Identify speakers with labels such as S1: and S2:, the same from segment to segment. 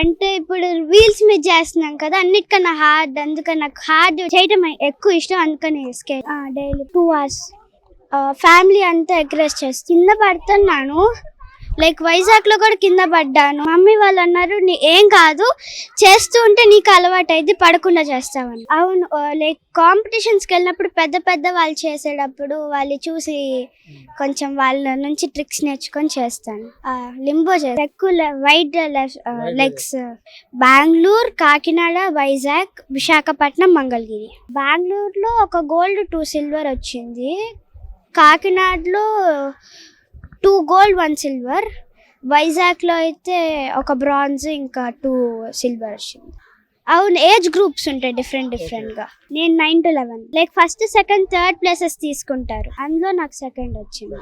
S1: అంటే ఇప్పుడు వీల్స్ మీద చేస్తున్నాం కదా అన్నిటికన్నా హార్డ్ అందుకని నాకు హార్డ్ చేయటం ఎక్కువ ఇష్టం అందుకని skate daily two hours family అంతా ఎగ్రెస్ చేసి కింద పడుతున్నాను. లైక్ వైజాగ్లో కూడా కింద పడ్డాను. మమ్మీ వాళ్ళు అన్నారు నీ ఏం కాదు. చేస్తూ ఉంటే నీకు అలవాటు అయితే పడకుండా చేస్తావని. అవును లైక్ కాంపిటీషన్స్కి వెళ్ళినప్పుడు పెద్ద పెద్ద వాళ్ళు చేసేటప్పుడు వాళ్ళు చూసి కొంచెం వాళ్ళ నుంచి ట్రిక్స్ నేర్చుకొని చేస్తాను. లింబో ఎక్కువ వైట్ లెగ్స్ బెంగళూరు కాకినాడ వైజాగ్ విశాఖపట్నం మంగళగిరి. బెంగళూరులో ఒక గోల్డ్ టూ సిల్వర్ వచ్చింది. కాకినాడలో టూ గోల్డ్ వన్ సిల్వర్ వైజాగ్లో అయితే ఒక బ్రాంజ్ ఇంకా టూ సిల్వర్ వచ్చింది. అవును ఏజ్ గ్రూప్స్ ఉంటాయి డిఫరెంట్ డిఫరెంట్గా నేను nine to eleven like first second third places తీసుకుంటారు. అందులో నాకు సెకండ్ వచ్చింది.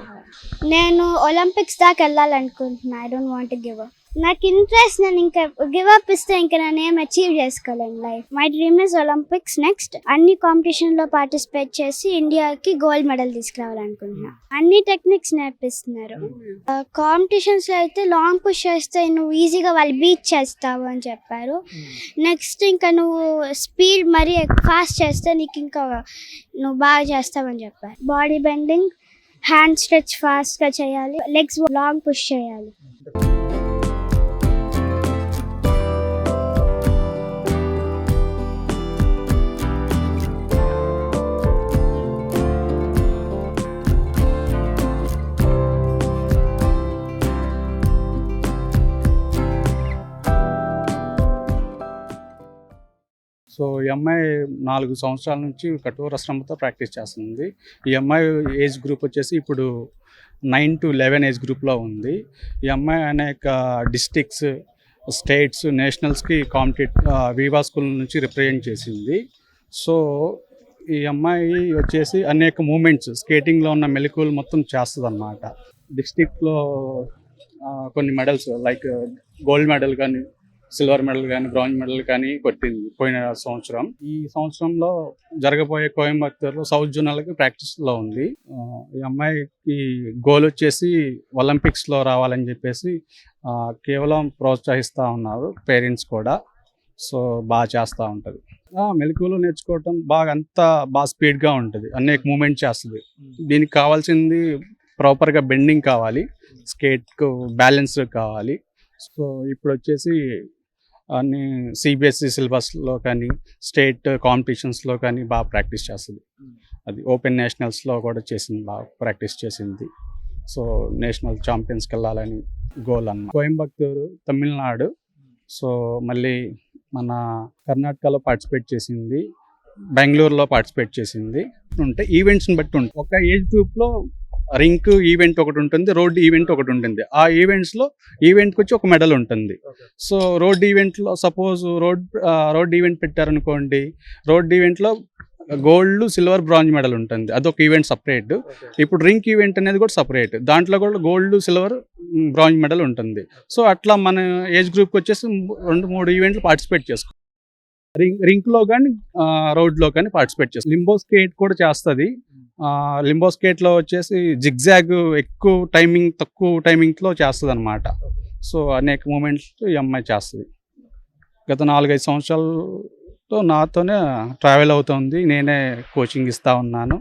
S1: నేను ఒలింపిక్స్ దాకా వెళ్ళాలనుకుంటున్నా. I don't want give up నాకు ఇంట్రెస్ట్ నేను ఇంకా గివ్ అప్ ఇస్తే ఇంకా నేను ఏం అచీవ్ చేసుకోలేను life my dream is Olympics next అన్ని కాంపిటీషన్లో పార్టిసిపేట్ చేసి ఇండియాకి గోల్డ్ మెడల్ తీసుకురావాలనుకుంటున్నా. అన్ని టెక్నిక్స్ నేర్పిస్తున్నారు. కాంపిటీషన్స్లో అయితే లాంగ్ పుష్ చేస్తే నువ్వు ఈజీగా వాళ్ళు బీట్ చేస్తావు అని చెప్పారు. నెక్స్ట్ ఇంకా నువ్వు స్పీడ్ మరీ ఫాస్ట్ చేస్తే నీకు ఇంకా నువ్వు బాగా చేస్తావని చెప్పారు. బాడీ బెండింగ్ హ్యాండ్ స్ట్రెచ్ ఫాస్ట్గా చేయాలి. లెగ్స్ లాంగ్ పుష్ చేయాలి.
S2: సో ఈ అమ్మాయి నాలుగు సంవత్సరాల నుంచి కఠోర శ్రమతో ప్రాక్టీస్ చేస్తుంది. ఈ అమ్మాయి ఏజ్ గ్రూప్ వచ్చేసి ఇప్పుడు నైన్ టు లెవెన్ ఏజ్ గ్రూప్లో ఉంది. ఈ అమ్మాయి అనేక డిస్టిక్స్ స్టేట్స్ నేషనల్స్కి కాంపిటేట్ వివా స్కూల్ నుంచి రిప్రజెంట్ చేసింది. సో ఈ అమ్మాయి వచ్చేసి అనేక మూమెంట్స్ స్కేటింగ్లో ఉన్న మెలకువలు మొత్తం చేస్తుంది అన్నమాట డిస్టిక్లో కొన్ని మెడల్స్ లైక్ గోల్డ్ మెడల్ కానీ సిల్వర్ మెడల్ కానీ బ్రాంజ్ మెడల్ కానీ కొట్టింది పోయిన సంవత్సరం. ఈ సంవత్సరంలో జరగబోయే కోయంబత్తూరులో సౌత్ జోనల్కి ప్రాక్టీస్లో ఉంది. ఈ అమ్మాయికి గోల్ వచ్చేసి ఒలింపిక్స్లో రావాలని చెప్పేసి కేవలం ప్రోత్సహిస్తూ ఉన్నారు పేరెంట్స్ కూడా. సో బాగా చేస్తూ ఉంటుంది. మెలకువలు నేర్చుకోవటం బాగా అంతా బాగా స్పీడ్గా ఉంటుంది. అనేక మూమెంట్ చేస్తుంది. దీనికి కావాల్సింది ప్రాపర్గా బెండింగ్ కావాలి. స్కేట్కు బ్యాలెన్స్ కావాలి. సో ఇప్పుడు వచ్చేసి అన్ని సిబిఎస్ఈ సిలబస్లో కానీ స్టేట్ కాంపిటీషన్స్లో కానీ బాగా ప్రాక్టీస్ చేస్తుంది. అది ఓపెన్ నేషనల్స్లో కూడా చేసింది బాగా ప్రాక్టీస్ చేసింది. సో నేషనల్ ఛాంపియన్స్కి వెళ్ళాలని గోల్ అన్న కోయంబత్తూరు తమిళనాడు. సో మళ్ళీ మన కర్ణాటకలో పార్టిసిపేట్ చేసింది బెంగళూరులో పార్టిసిపేట్ చేసింది. ఉంటే ఈవెంట్స్ని బట్టి ఉంటుంది. ఒక ఏజ్ గ్రూప్లో రింక్ ఈవెంట్ ఒకటి ఉంటుంది రోడ్ ఈవెంట్ ఒకటి ఉంటుంది. ఆ ఈవెంట్స్లో ఈవెంట్కి వచ్చి ఒక మెడల్ ఉంటుంది. సో రోడ్ ఈవెంట్లో సపోజ్ రోడ్ రోడ్ ఈవెంట్ పెట్టారనుకోండి రోడ్ ఈవెంట్లో గోల్డ్ సిల్వర్ బ్రాంజ్ మెడల్ ఉంటుంది. అదొక ఈవెంట్ సపరేట్. ఇప్పుడు రింక్ ఈవెంట్ అనేది కూడా సపరేట్. దాంట్లో కూడా గోల్డ్ సిల్వర్ బ్రాంజ్ మెడల్ ఉంటుంది. సో అట్లా మన ఏజ్ గ్రూప్కి వచ్చేసి రెండు మూడు ఈవెంట్లు పార్టిసిపేట్ చేసుకో రింక్ రింక్లో కానీ రోడ్లో కానీ పార్టిసిపేట్ చేస్తుంది లింబో స్కేట్ కూడా చేస్తుంది. లింబో స్కేట్లో వచ్చేసి జిగ్జాగ్ ఎక్కువ టైమింగ్ తక్కువ టైమింగ్లో చేస్తుంది అనమాట సో అనేక మూమెంట్స్ ఈ అమ్మాయి చేస్తుంది. గత నాలుగైదు సంవత్సరాలతో నాతోనే ట్రావెల్ అవుతుంది. నేనే కోచింగ్ ఇస్తా ఉన్నాను.